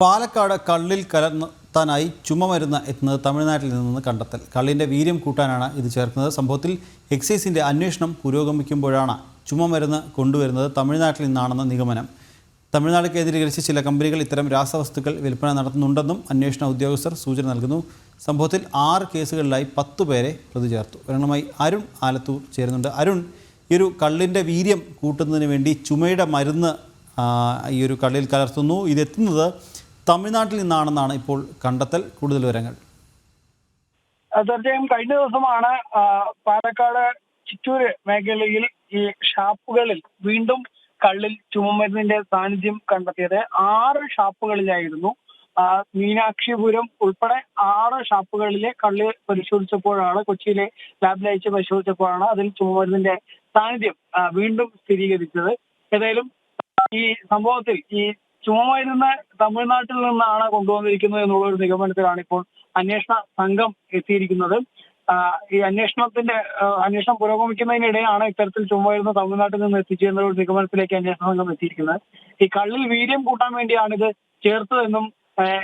പാലക്കാട് കള്ളിൽ കലർത്താനായി ചുമമരുന്ന് എത്തുന്നത് തമിഴ്നാട്ടിൽ നിന്ന് കണ്ടെത്തൽ. കള്ളിന്റെ വീര്യം കൂട്ടാനാണ് ഇത് ചേർക്കുന്നത്. സംഭവത്തിൽ എക്സൈസിന്റെ അന്വേഷണം പുരോഗമിക്കുമ്പോഴാണ് ചുമമരുന്ന് കൊണ്ടുവരുന്നത് തമിഴ്നാട്ടിൽ നിന്നാണെന്ന നിഗമനം. തമിഴ്നാട് കേന്ദ്രീകരിച്ച് ചില കമ്പനികൾ ഇത്തരം രാസവസ്തുക്കൾ വിൽപ്പന നടത്തുന്നുണ്ടെന്നും അന്വേഷണ ഉദ്യോഗസ്ഥർ സൂചന നൽകുന്നു. സംഭവത്തിൽ ആറ് കേസുകളിലായി പത്തു പേരെ പ്രതി ചേർത്തു. ഒരെണ്ണമായി അരുൺ ആലത്തൂർ ചേരുന്നുണ്ട്. അരുൺ ഈ ഒരു കള്ളിന്റെ വീര്യം കൂട്ടുന്നതിന് വേണ്ടി ചുമയുടെ മരുന്ന് ഈ ഒരു കള്ളിൽ കലർത്തുന്നു. ഇതെത്തുന്നത് തമിഴ്നാട്ടിൽ നിന്നാണെന്നാണ് ഇപ്പോൾ കണ്ടെത്തൽ കൂടുതൽ വിവരങ്ങൾ. തീർച്ചയായും കഴിഞ്ഞ ദിവസമാണ് പാലക്കാട് ചിറ്റൂര് മേഖലയിൽ ഈ ഷാപ്പുകളിൽ വീണ്ടും കള്ളിൽ ചുമമരുന്നിന്റെ സാന്നിധ്യം കണ്ടെത്തിയത്. ആറ് ഷാപ്പുകളിലായിരുന്നു. മീനാക്ഷിപുരം ഉൾപ്പെടെ ആറ് ഷാപ്പുകളിലെ കള്ള് പരിശോധിച്ചപ്പോഴാണ് കൊച്ചിയിലെ ലാബിൽ അയച്ച് പരിശോധിച്ചപ്പോഴാണ് അതിൽ ചുമമരുന്നിന്റെ സാന്നിധ്യം വീണ്ടും സ്ഥിരീകരിച്ചത്. ഏതായാലും ഈ സംഭവത്തിൽ ഈ ചുമമരുന്ന് തമിഴ്നാട്ടിൽ നിന്നാണ് കൊണ്ടുവന്നിരിക്കുന്നത് എന്നുള്ള ഒരു നിഗമനത്തിലാണ് ഇപ്പോൾ അന്വേഷണ സംഘം എത്തിയിരിക്കുന്നത്. ഈ അന്വേഷണത്തിന്റെ അന്വേഷണം പുരോഗമിക്കുന്നതിനിടെയാണ് ഇത്തരത്തിൽ ചുമമരുന്ന് തമിഴ്നാട്ടിൽ നിന്ന് എത്തിച്ചേരുന്ന ഒരു നിഗമനത്തിലേക്ക് അന്വേഷണ സംഘം എത്തിയിരിക്കുന്നത്. ഈ കള്ളിൽ വീര്യം കൂട്ടാൻ വേണ്ടിയാണ് ഇത് ചേർത്തതെന്നും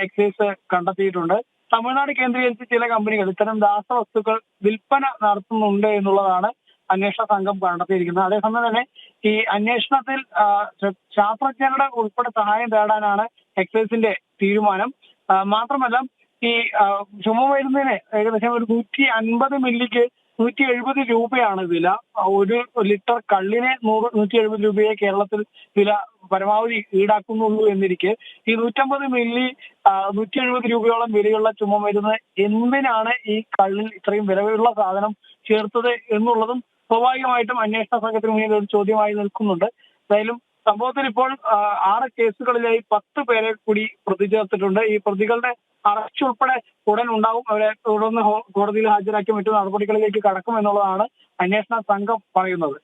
എക്സൈസ് കണ്ടെത്തിയിട്ടുണ്ട്. തമിഴ്നാട് കേന്ദ്രീകരിച്ച് ചില കമ്പനികൾ ഇത്തരം രാസവസ്തുക്കൾ വിൽപ്പന നടത്തുന്നുണ്ട് എന്നുള്ളതാണ് അന്വേഷണ സംഘം കണ്ടെത്തിയിരിക്കുന്നത് അതേസമയം തന്നെ ഈ അന്വേഷണത്തിൽ ശാസ്ത്രജ്ഞരുടെ ഉൾപ്പെടെ സഹായം തേടാനാണ് എക്സൈസിന്റെ തീരുമാനം. മാത്രമല്ല ഈ ചുമമരുന്നിന് ഏകദേശം ഒരു നൂറ്റി അൻപത് മില്ലിക്ക് നൂറ്റി എഴുപത് രൂപയാണ് വില. ഒരു ലിറ്റർ കള്ളിന് നൂറ് നൂറ്റി എഴുപത് രൂപയെ കേരളത്തിൽ വില പരമാവധി ഈടാക്കുന്നുള്ളൂ എന്നിരിക്കെ ഈ നൂറ്റമ്പത് മില്ലി നൂറ്റി എഴുപത് രൂപയോളം വിലയുള്ള ചുമ മരുന്ന് എന്തിനാണ് ഈ കള്ളിൽ ഇത്രയും വിലയുള്ള സാധനം ചേർത്തത് എന്നുള്ളതും സ്വാഭാവികമായിട്ടും അന്വേഷണ സംഘത്തിന് മുന്നിൽ ഒരു ചോദ്യമായി നിൽക്കുന്നുണ്ട്. എന്തായാലും സംഭവത്തിൽ ഇപ്പോൾ ആറ് കേസുകളിലായി പത്ത് പേരെ കൂടി പ്രതി ചേർത്തിട്ടുണ്ട് ഈ പ്രതികളുടെ അറസ്റ്റ് ഉൾപ്പെടെ ഉടൻ ഉണ്ടാവും. അവരെ തുടർന്ന് കോടതിയിൽ ഹാജരാക്കി മറ്റു നടപടികളിലേക്ക് കടക്കും എന്നുള്ളതാണ് അന്വേഷണ സംഘം പറയുന്നത്.